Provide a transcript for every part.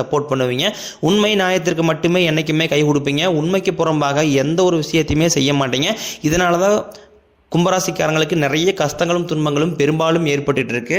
Support பண்ணுவீங்க. உண்மை நியாயத்திற்கு மட்டுமே என்றைக்குமே கை கொடுப்பீங்க. உண்மைக்கு புறம்பாக எந்த ஒரு விஷயத்தையுமே செய்ய மாட்டீங்க. இதனால தான் கும்பராசிக்காரங்களுக்கு நிறைய கஷ்டங்களும் துன்பங்களும் பெரும்பாலும் ஏற்பட்டுட்டு இருக்கு.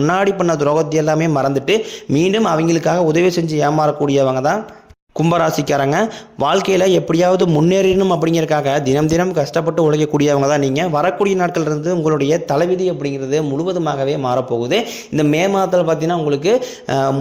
முன்னாடி பண்ண துரோகத்தை எல்லாமே மறந்துட்டு மீண்டும் அவங்களுக்காக உதவி செஞ்சு ஏமாறக்கூடியவங்க தான் கும்பராசிக்காரங்க வாழ்க்கையில் எப்படியாவது முன்னேறணும் அப்படிங்கிறக்காக தினம் தினம் கஷ்டப்பட்டு உழைக்கக்கூடியவங்க தான் நீங்கள் வரக்கூடிய நாட்கள் இருந்து உங்களுடைய தலைவிதி அப்படிங்கிறது முழுவதுமாகவே மாறப்போகுது. இந்த மே மாதத்தில் பார்த்தீங்கன்னா உங்களுக்கு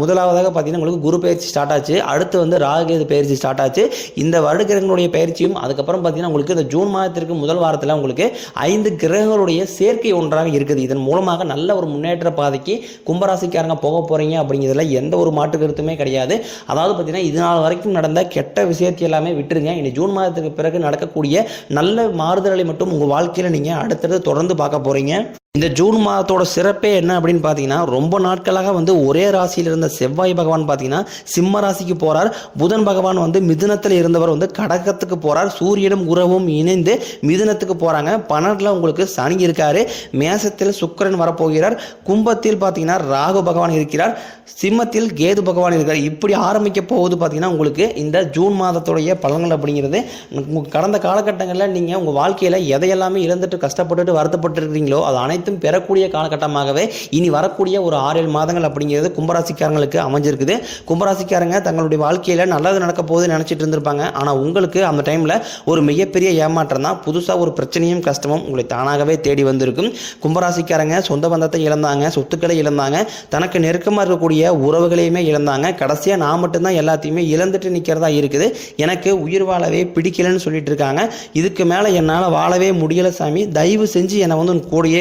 முதலாவதாக பார்த்தீங்கன்னா உங்களுக்கு குரு பயிற்சி ஸ்டார்ட் ஆச்சு. அடுத்து வந்து ராகுகேது பயிற்சி ஸ்டார்ட் ஆச்சு. இந்த வருடகிரகங்களுடைய பயிற்சியும் அதுக்கப்புறம் பார்த்தீங்கன்னா உங்களுக்கு இந்த ஜூன் மாதத்திற்கு முதல் வாரத்தில் உங்களுக்கு ஐந்து கிரகங்களுடைய சேர்க்கை ஒன்றாக இருக்குது. இதன் மூலமாக நல்ல ஒரு முன்னேற்ற பாதைக்கு கும்பராசிக்காரங்க போக போகிறீங்க அப்படிங்கிறதுல எந்த ஒரு மாற்று கருத்துமே கிடையாது. அதாவது பார்த்தீங்கன்னா இது நாள் வரைக்கும் நடந்த கெட்ட விஷயத்தை எல்லாமே விட்டுருங்க. இனி ஜூன் மாதத்துக்கு பிறகு நடக்கக்கூடிய நல்ல மாறுதல்களை மட்டும் உங்கள் வாழ்க்கையில் நீங்கள் அடுத்தடுத்து தொடர்ந்து பார்க்க போகிறீங்க இந்த ஜூன் மாதத்தோட சிறப்பே என்ன அப்படின்னு பார்த்தீங்கன்னா ரொம்ப நாட்களாக வந்து ஒரே ராசியில் இருந்த செவ்வாய் பகவான் பார்த்தீங்கன்னா சிம்ம ராசிக்கு போகிறார் புதன் பகவான் வந்து மிதுனத்தில் இருந்தவர் வந்து கடகத்துக்கு போகிறார் சூரியனும் உறவும் இணைந்து மிதுனத்துக்கு போகிறாங்க பன்னெண்டில் உங்களுக்கு சனி இருக்காரு. மேசத்தில் சுக்கிரன் வரப்போகிறார். கும்பத்தில் பார்த்தீங்கன்னா ராகு பகவான் இருக்கிறார். சிம்மத்தில் கேது பகவான் இருக்கிறார். இப்படி ஆரம்பிக்க போகுது பார்த்தீங்கன்னா உங்களுக்கு இந்த ஜூன் மாதத்துடைய பலன்கள் அப்படிங்கிறது கடந்த காலகட்டங்களில் நீங்கள் உங்கள் வாழ்க்கையில் எதையெல்லாமே இழந்துட்டு கஷ்டப்பட்டுட்டு வருத்தப்பட்டு இருக்கிறீங்களோ அது அனைத்தும் பெறக்கூடிய காலகட்டமாகவே இனி வரக்கூடிய ஒரு ஆறு ஏழு மாதங்கள் அப்படிங்கிறது கும்பராசிக்காரங்களுக்கு அமைஞ்சிருக்குது. கும்பராசிக்காரங்க தங்களுடைய வாழ்க்கையில் நல்லது நடக்க போகுதுன்னு நினச்சிட்டு இருந்திருப்பாங்க. ஆனால் உங்களுக்கு அந்த டைமில் ஒரு மிகப்பெரிய ஏமாற்றம் தான். புதுசாக ஒரு பிரச்சனையும் கஷ்டமும் உங்களை தானாகவே தேடி வந்திருக்கும். கும்பராசிக்காரங்க சொந்த பந்தத்தை இழந்தாங்க சொத்துக்களை இழந்தாங்க தனக்கு நெருக்கமாக இருக்கக்கூடிய உறவுகளையுமே இழந்தாங்க. கடைசியாக நான் மட்டும்தான் எல்லாத்தையுமே இழந்துட்டு நிற்கிறதா இருக்குது. எனக்கு உயிர் வாழவே பிடிக்கலன்னு சொல்லிட்டு இருக்காங்க. இதுக்கு மேலே என்னால் வாழவே முடியலை சாமி. தயவு செஞ்சு என்னை வந்து உன் கூடயே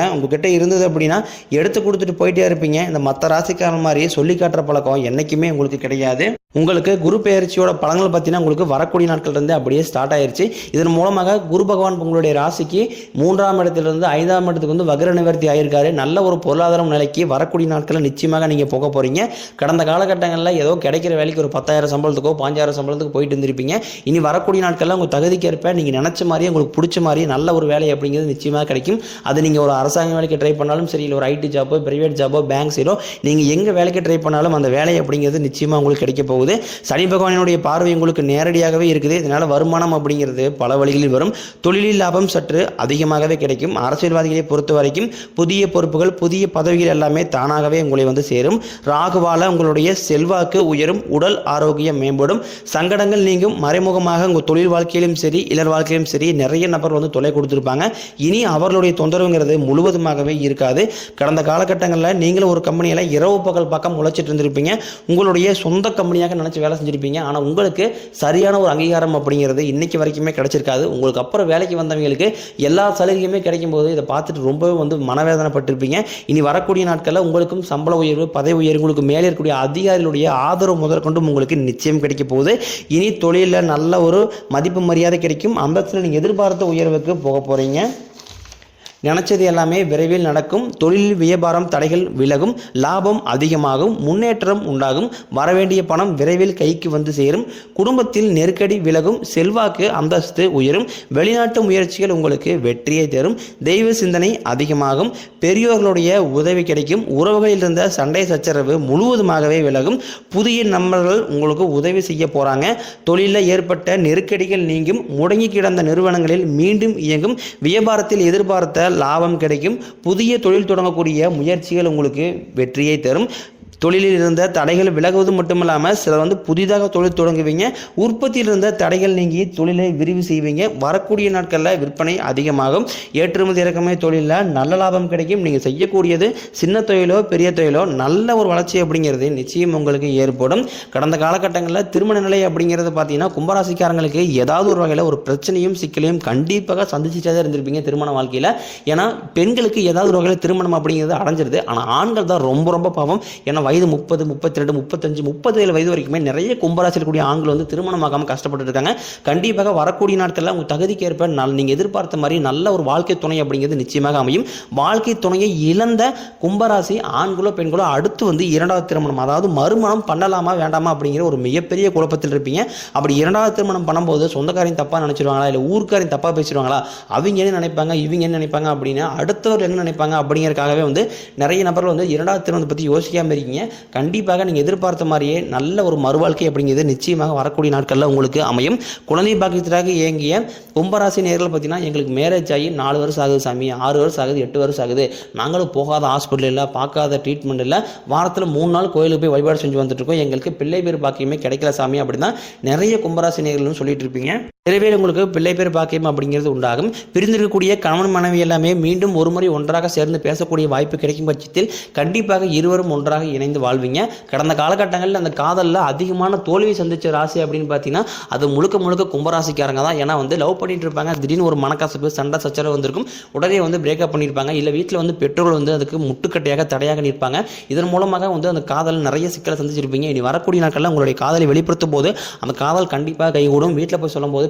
உங்ககிட்ட இருந்தது அப்படின்னா எடுத்து கொடுத்துட்டு போயிட்டே இருப்பீங்க. இந்த மற்ற ராசிக்காரன் மாதிரி சொல்லி காட்டுற பழக்கம் என்றைக்குமே உங்களுக்கு கிடையாது. உங்களுக்கு குரு பெயர்ச்சியோட பலன்கள் பார்த்தீங்கன்னா உங்களுக்கு வரக்கூடிய நாட்கள் இருந்து அப்படியே ஸ்டார்ட் ஆயிருச்சு. இதன் மூலமாக குரு பகவான் உங்களுடைய ராசிக்கு மூன்றாம் இடத்திலிருந்து ஐந்தாம் இடத்துக்கு வந்து வகர நிவர்த்தி ஆயிருக்காரு. நல்ல ஒரு பொருளாதாரம் நிலைக்கு வரக்கூடிய நாட்களில் நிச்சயமாக நீங்கள் போக போறீங்க. கடந்த காலகட்டங்களில் ஏதோ கிடைக்கிற வேலைக்கு ஒரு பத்தாயிரம் சம்பளத்துக்கோ பாஞ்சாயிரம் சம்பளத்துக்கு போயிட்டு இருந்திருப்பீங்க. இனி வரக்கூடிய நாட்களில் உங்கள் தகுதிக்கு ஏற்ப நீங்கள் நினச்ச மாதிரியே உங்களுக்கு பிடிச்ச மாதிரி நல்ல ஒரு வேலை அப்படிங்கிறது நிச்சயமாக கிடைக்கும். அது நீங்கள் ஒரு அரசாங்க வேலைக்கு ட்ரை பண்ணாலும் சரி இல்லை ஒரு ஐடி ஜாப்போ பிரைவேட் ஜாப்போ பேங்க் சைடோ நீங்கள் எங்கே வேலைக்கு ட்ரை பண்ணாலும் அந்த வேலை அப்படிங்கிறது நிச்சயமாக உங்களுக்கு கிடைக்க போகுது. சனி பகவானினுடைய பார்வை உங்களுக்கு நேரடியாகவே இருக்குது. இதனால் வருமானம் அப்படிங்கிறது பல வழிகளில் வரும். தொழிலில் லாபம் சற்று அதிகமாகவே கிடைக்கும். அரசியல்வாதிகளை பொறுத்த வரைக்கும் புதிய பொறுப்புகள் புதிய பதவிகள் எல்லாமே தானாகவே உங்களை வந்து சேரும். ராகுவால உங்களுடைய செல்வாக்கு உயரும். உடல் ஆரோக்கியம் மேம்படும். சங்கடங்கள் நீங்கும். மறைமுகமாக உங்கள் தொழில் வாழ்க்கையிலும் சரி இளர் வாழ்க்கையிலும் சரி நிறைய நபர் வந்து தொலை கொடுத்துருப்பாங்க. இனி அவர்களுடைய தொந்தரவுங்கிறது முழு முழுவதுமாகவே இருக்காது. கடந்த காலகட்டங்களில் நீங்களும் ஒரு கம்பெனியில் இரவு பகல் பக்கம் உழைச்சிட்டு இருந்திருப்பீங்க. உங்களுடைய சொந்த கம்பெனியாக நினச்சி வேலை செஞ்சுருப்பீங்க. ஆனால் உங்களுக்கு சரியான ஒரு அங்கீகாரம் அப்படிங்கிறது இன்றைக்கி வரைக்குமே கிடச்சிருக்காது. உங்களுக்கு அப்புறம் வேலைக்கு வந்தவங்களுக்கு எல்லா சலுகையுமே கிடைக்கும் போது இதை பார்த்துட்டு ரொம்பவே வந்து மனவேதனைப்பட்டிருப்பீங்க. இனி வரக்கூடிய நாட்களில் உங்களுக்கும் சம்பள உயர்வு பதவி உயர்வு உங்களுக்கு மேலே இருக்கக்கூடிய அதிகாரிகளுடைய ஆதரவு முதற்கொண்டும் உங்களுக்கு நிச்சயம் கிடைக்க போகுது. இனி தொழிலில் நல்ல ஒரு மதிப்பு மரியாதை கிடைக்கும். அந்த இடத்துல நீங்கள் எதிர்பார்த்த உயர்வுக்கு போக போகிறீங்க நினைச்சது எல்லாமே விரைவில் நடக்கும். தொழில் வியாபாரம் தடைகள் விலகும். லாபம் அதிகமாகும். முன்னேற்றம் உண்டாகும். வரவேண்டிய பணம் விரைவில் கைக்கு வந்து சேரும். குடும்பத்தில் நெருக்கடி விலகும். செல்வாக்கு அந்தஸ்து உயரும். வெளிநாட்டு முயற்சிகள் உங்களுக்கு வெற்றியை தரும். தெய்வ சிந்தனை அதிகமாகும். பெரியோர்களுடைய உதவி கிடைக்கும். உறவுகளில் இருந்த சண்டை சச்சரவு முழுவதுமாகவே விலகும். புதிய நண்பர்கள் உங்களுக்கு உதவி செய்ய போறாங்க. தொழிலில் ஏற்பட்ட நெருக்கடிகள் நீங்கும். முடங்கி கிடந்த நிறுவனங்களில் மீண்டும் இயங்கும். வியாபாரத்தில் எதிர்பார்த்த லாபம் கிடைக்கும். புதிய தொழில் தொடங்கக்கூடிய முயற்சிகள் உங்களுக்கு வெற்றியை தரும். தொழிலில் இருந்த தடைகள் விலகுவது மட்டுமல்லாமல் சிலர் வந்து புதிதாக தொழில் தொடங்குவீங்க. உற்பத்தியில் இருந்த தடைகள் நீங்கி தொழிலை விரிவு செய்வீங்க. வரக்கூடிய நாட்களில் விற்பனை அதிகமாகும். ஏற்றுமதி இறக்குமதி தொழிலில் நல்ல லாபம் கிடைக்கும். நீங்கள் செய்யக்கூடியது சின்ன தொழிலோ பெரிய தொழிலோ நல்ல ஒரு வளர்ச்சி அப்படிங்கிறது நிச்சயம் உங்களுக்கு ஏற்படும். கடந்த காலகட்டங்களில் திருமண நிலை அப்படிங்கிறது பார்த்தீங்கன்னா கும்பராசிக்காரங்களுக்கு ஏதாவது ஒரு வகையில் ஒரு பிரச்சனையும் சிக்கலையும் கண்டிப்பாக சந்திச்சுட்டே தான் இருந்திருப்பீங்க திருமண வாழ்க்கையில். ஏன்னா பெண்களுக்கு ஏதாவது ஒரு வகையில் திருமணம் அப்படிங்கிறது அடைஞ்சிருது. ஆனால் ஆண்கள் தான் ரொம்ப ரொம்ப பாவம். ஏன்னா வயது முப்பது முப்பத்தி ரெண்டு முப்பத்தஞ்சு முப்பது ஏழு வயது வரைக்குமே நிறைய கும்பராசியில் கூடிய ஆண்கள் வந்து திருமணமாகாமல் கஷ்டப்பட்டு இருக்காங்க கண்டிப்பாக வரக்கூடிய நாட்களில் உங்கள் தகுதிக்கு ஏற்ப நல் நீங்கள் எதிர்பார்த்த மாதிரி நல்ல ஒரு வாழ்க்கை துணை அப்படிங்கிறது நிச்சயமாக அமையும். வாழ்க்கை துணையை இழந்த கும்பராசி ஆண்களோ பெண்களோ அடுத்து வந்து இரண்டாவது திருமணம் அதாவது மறுமணம் பண்ணலாமா வேண்டாமா அப்படிங்கிற ஒரு மிகப்பெரிய குழப்பத்தில் இருப்பீங்க. அப்படி இரண்டாவது திருமணம் பண்ணும்போது சொந்தக்காரையும் தப்பாக நினச்சிருவாங்களா இல்லை ஊருக்காரையும் தப்பாக பேசிடுவாங்களா அவங்க என்ன நினைப்பாங்க இவங்க என்ன நினைப்பாங்க அப்படின்னு அடுத்தவர் என்ன நினைப்பாங்க அப்படிங்கிறதுக்காகவே வந்து நிறைய நபர்கள் வந்து இரண்டாவது திருமணத்தை பற்றி யோசிக்காமல் இருக்கீங்க. கண்டிப்பாக நீங்கள் எதிர்பார்த்த மாதிரியே நல்ல ஒரு மறுவாழ்க்கை அப்படிங்கிறது நிச்சயமாக வரக்கூடிய நாட்களில் உங்களுக்கு அமையும். குழந்தை பாக்கியத்திற்காக இயங்கிய கும்பராசி நேர்கள் பார்த்தீங்கன்னா எங்களுக்கு மேரேஜ் ஆகி நாலு வருஷம் ஆகுது சாமி ஆறு வருஷம் ஆகுது எட்டு வருஷம் ஆகுது. நாங்களும் போகாத ஹாஸ்பிட்டல் இல்லை பார்க்காத ட்ரீட்மெண்ட் இல்லை. வாரத்தில் மூணு நாள் கோயிலுக்கு போய் வழிபாடு செஞ்சு வந்துட்டு இருக்கோம். எங்களுக்கு பிள்ளை பேர் பாக்கியமே கிடைக்கல சாமி அப்படின்னா நிறைய கும்பராசி நேர்கள்னு சொல்லிட்டு இருப்பீங்க. விரைவில் உங்களுக்கு பிள்ளை பேர் பாக்கியம் அப்படிங்கிறது உண்டாகும். பிரிந்திருக்கக்கூடிய கணவன் மனைவி எல்லாமே மீண்டும் ஒரு முறை ஒன்றாக சேர்ந்து பேசக்கூடிய வாய்ப்பு கிடைக்கும் பட்சத்தில் கண்டிப்பாக இருவரும் ஒன்றாக இணைந்து வாழ்வீங்க. கடந்த காலகட்டங்களில் அந்த காதலில் அதிகமான தோல்வி சந்திச்ச ராசி அப்படின்னு பார்த்தீங்கன்னா அது முழுக்க முழுக்க கும்பராசிக்காரங்க தான். ஏன்னா வந்து லவ் பண்ணிட்டு இருப்பாங்க. திடீர்னு ஒரு மனக்கசப்பு சண்டை சச்சரவு வந்திருக்கும். உடனே வந்து பிரேக்கப் பண்ணியிருப்பாங்க. இல்லை வீட்டில் வந்து பெற்றோர்கள் வந்து அதுக்கு முட்டுக்கட்டையாக தடையாக நிற்பாங்க. இதன் மூலமாக வந்து அந்த காதல் நிறைய சிக்கலை சந்திச்சிருப்பீங்க. இனி வரக்கூடிய நாட்களில் உங்களுடைய காதலை வெளிப்படுத்தும் போது அந்த காதல் கண்டிப்பாக கைகூடும். வீட்டில் போய் சொல்லும்போது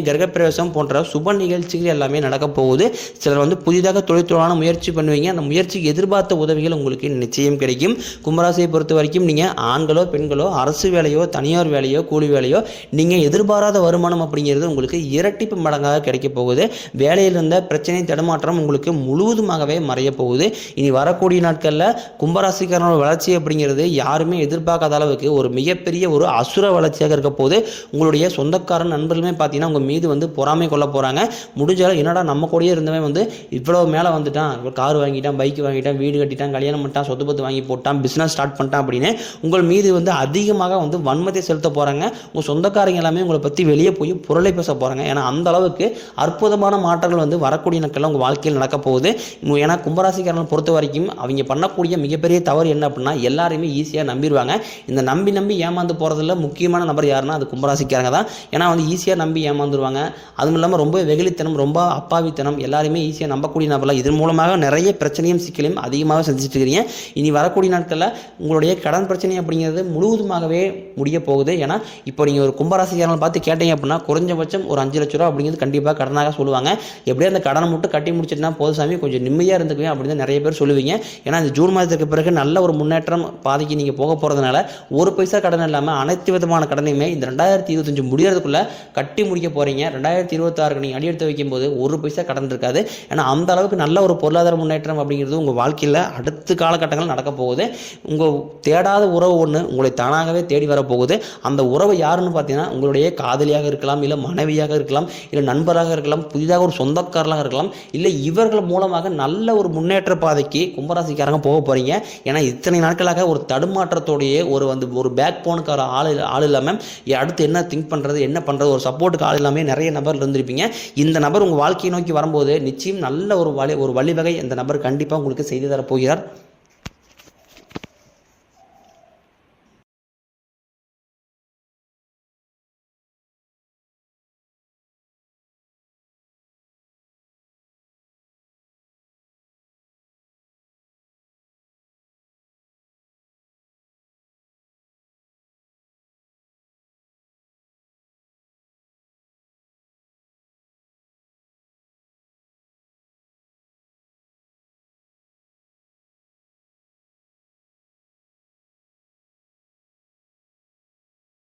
கிரகப்பிரவேசம் போன்ற சுப நிகழ்ச்சிகள் எல்லாமே நடக்க போகுது. சிலர் வந்து புதிதாக தொழில்துறையான முயற்சி பண்ணுவீங்க. அந்த முயற்சிக்கு எதிர்பார்த்த உதவிகள் உங்களுக்கு நிச்சயம் கிடைக்கும். கும்பராசியை பொறுத்த வரைக்கும் நீங்கள் ஆண்களோ பெண்களோ அரசு வேலையோ தனியார் வேலையோ கூலி வேலையோ நீங்கள் எதிர்பாராத வருமானம் அப்படிங்கிறது உங்களுக்கு இரட்டிப்பு மடங்காக கிடைக்க போகுது. வேலையில் இருந்த பிரச்சனை தடுமாற்றம் உங்களுக்கு முழுவதுமாகவே மறைய போகுது. இனி வரக்கூடிய நாட்களில் கும்பராசிக்காரனோட வளர்ச்சி அப்படிங்கிறது யாருமே எதிர்பார்க்காத அளவுக்கு ஒரு மிகப்பெரிய ஒரு அசுர வளர்ச்சியாக இருக்க போது உங்களுடைய சொந்தக்காரன் நண்பர்களுமே பார்த்தீங்கன்னா உங்கள் மீது வந்து பொறாமை கொள்ள போகிறாங்க முடிஞ்சாலும் என்னடா நம்ம கூடயே இருந்தவன் வந்து இவ்வளோ மேலே வந்துட்டான். இவ்வளோ கார் வாங்கிட்டான் பைக் வாங்கிட்டான் வீடு கட்டிட்டான் கல்யாணம் பண்ணிட்டான் சொத்து பத்து வாங்கி போட்டான் பிஸ்னஸ் ஸ்டார்ட் பண்ணிட்டான் அப்படின்னு உங்கள் மீது வந்து அதிகமாக வந்து வன்மத்தை செலுத்த போகிறாங்க உங்கள் சொந்தக்காரங்க எல்லாமே உங்களை பற்றி வெளியே போய் புரளை பேச போகிறாங்க ஏன்னா அந்த அளவுக்கு அற்புதமான மாற்றங்கள் வந்து வரக்கூடிய நாட்களில் உங்கள் வாழ்க்கையில் நடக்க போகுது. ஏன்னா கும்பராசிக்காரங்களை பொறுத்த வரைக்கும் அவங்க பண்ணக்கூடிய மிகப்பெரிய தவறு என்ன அப்படின்னா எல்லாரையுமே ஈஸியாக நம்பிடுவாங்க இந்த நம்பி நம்பி ஏமாந்து போகிறதுல முக்கியமான நபர் யாருன்னா அது கும்பராசிக்காரங்க தான். ஏன்னா வந்து ஈஸியாக நம்பி ஏமாந்துருவாங்க. அதுவும் இல்லாமல் ரொம்ப வெகுளித்தனம் ரொம்ப அப்பாவித்தனம் எல்லாருமே ஈஸியாக நம்பக்கூடிய நபர்லாம் இதன் மூலமாக நிறைய பிரச்சனையும் சிக்கலையும் அதிகமாக சந்திச்சுட்டு இருக்கிறீங்க இனி வரக்கூடிய நாட்களில் உங்களுடைய கடன் பிரச்சனை அப்படிங்கிறது முழுவதுமாகவே முடிய போகுது. ஏன்னா இப்போ நீங்கள் ஒரு கும்பராசிக்காரங்களை பார்த்து கேட்டீங்க அப்படின்னா குறைஞ்சபட்சம் ஒரு அஞ்சு லட்ச ரூபா அப்படிங்கிறது கண்டிப்பாக கடனாக சொல்லுவாங்க. எப்படியே அந்த கடனை மட்டும் கட்டி முடிச்சிட்டுனா போதும் சாமி கொஞ்சம் நிம்மதியாக இருந்துக்குவேன் அப்படின்னு நிறைய பேர் சொல்லுவீங்க. ஏன்னா இந்த ஜூன் மாதத்துக்கு பிறகு நல்ல ஒரு முன்னேற்றம் பாதைக்கு நீங்கள் போக போகிறதுனால ஒரு பைசா கடன் இல்லாமல் அனைத்து விதமான கடனையுமே இந்த ரெண்டாயிரத்தி இருபத்தஞ்சு முடியறதுக்குள்ளே கட்டி முடிக்க போகிறீங்க ரெண்டாயிரத்தி இருபத்தாறுக்கு நீங்கள் அடியெடுத்து வைக்கும்போது ஒரு பைசா கடன் இருக்காது. ஏன்னா அந்த அளவுக்கு நல்ல ஒரு பொருளாதார முன்னேற்றம் அப்படிங்கிறது உங்கள் வாழ்க்கையில் அடுத்த காலகட்டங்கள் நடக்க போகுது. உங்கள் தேடாத உறவு ஒன்று உங்களை தானாகவே தேடி வரப்போகுது. அந்த உறவு யாருன்னு பார்த்தீங்கன்னா உங்களுடைய காதலியாக இருக்கலாம் இல்லை மனைவியாக இருக்கலாம் இல்லை நண்பராக இருக்கலாம் புதிதாக ஒரு சொந்தக்காரராக இருக்கலாம் இல்லை இவர்கள் மூலமாக நல்ல ஒரு முன்னேற்ற பாதைக்கு கும்பராசிக்காரங்க போக போகிறீங்க ஏன்னா இத்தனை நாட்களாக ஒரு தடுமாற்றத்தோடையே ஒரு வந்து ஒரு பேக் போனுக்கார ஆள் ஆள் இல்லாமல் அடுத்து என்ன திங்க் பண்ணுறது என்ன பண்ணுறது ஒரு சப்போர்ட்டுக்கு ஆள் இல்லாமல் மாதிரி நிறைய நபர் இருந்திருப்பீங்க. இந்த நபர் உங்கள் வாழ்க்கையை நோக்கி வரும்போது நிச்சயம் நல்ல ஒரு வழி ஒரு வழிவகை இந்த நபர் கண்டிப்பாக உங்களுக்கு செய்து தரப்போகிறார்.